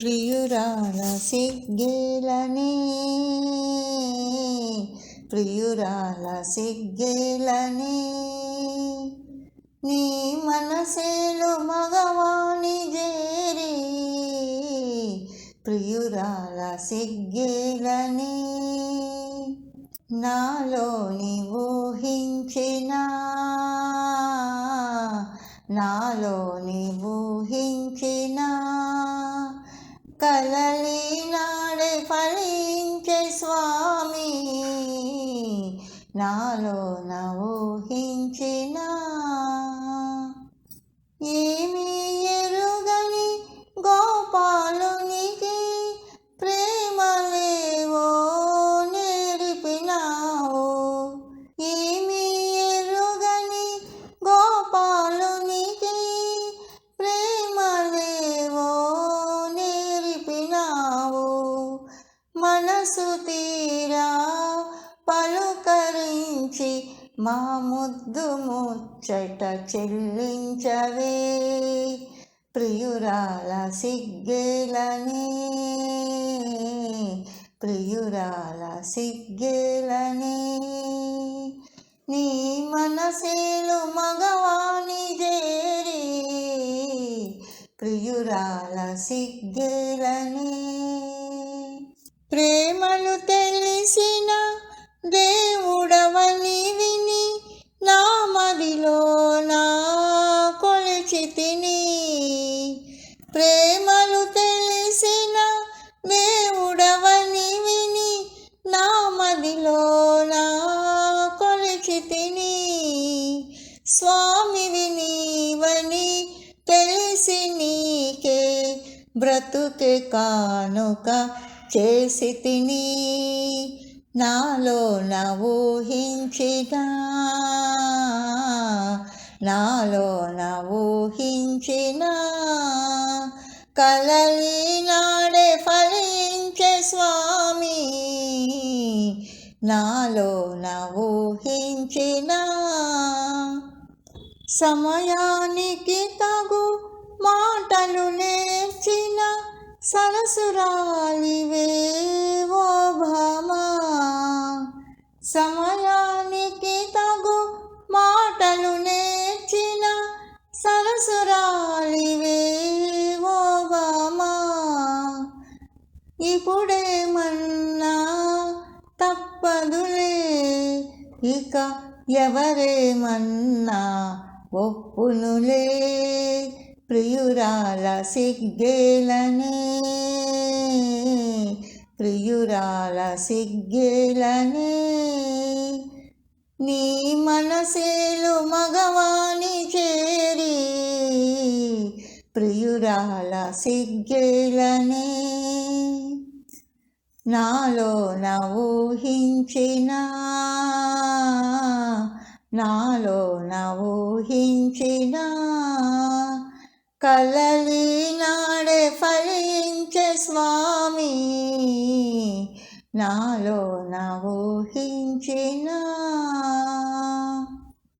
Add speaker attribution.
Speaker 1: ప్రియురాల సిగ్గేలని ప్రియురాల సిగ్గేలని నీ మనసేలు మగవాణి జేరి ప్రియురాల సిగ్గేలని నాలోని ఊహించిన నాలోని ఊ కలలి నాడే ఫలించే స్వామి. నాలో ఊహించిన ఏ మనసు తీరా పలుకరించి మా ముద్దు ముచ్చట చెల్లించవే. ప్రియురాల సిగ్గేలని ప్రియురాల సిగ్గేలని. నీ మనసేలు మగవాణి జేరి ప్రియురాల సిగ్గేలని. ప్రేమలు తెలిసిన దేవుడవని విని నా మదిలో నా కొలిచి తిని. ప్రేమలు తెలిసిన దేవుడవని విని నా మదిలో నా కొలిచి తిని. స్వామి నీవని తెలిసి నీకే బ్రతుకే కానుక చేసి తిని నాలో ఊహించిన నాలో ఊహించిన కలలి నాడే ఫలించే స్వామి నాలో ఊహించిన సమయానికి తగు మాటలు నేర్చిన సరసురాలివే ఓ భామా. సమయానికి తగు మాటలు నేర్చిన సరసురాలివే ఓ భామా. ఇప్పుడేమన్నా తప్పదులే ఇక ఎవరేమన్నా ఒప్పునులే. ప్రియురాల సిగ్గేలనే ప్రియురాల సిగ్గేలనే. నీ మనసేలు మగవాణి చేరి ప్రియురాల సిగ్గేలనే. నాలో నవూహించిన నాలో ఊహించిన కలలి నాడే ఫలించే స్వామి. నాలో నా ఊహించిన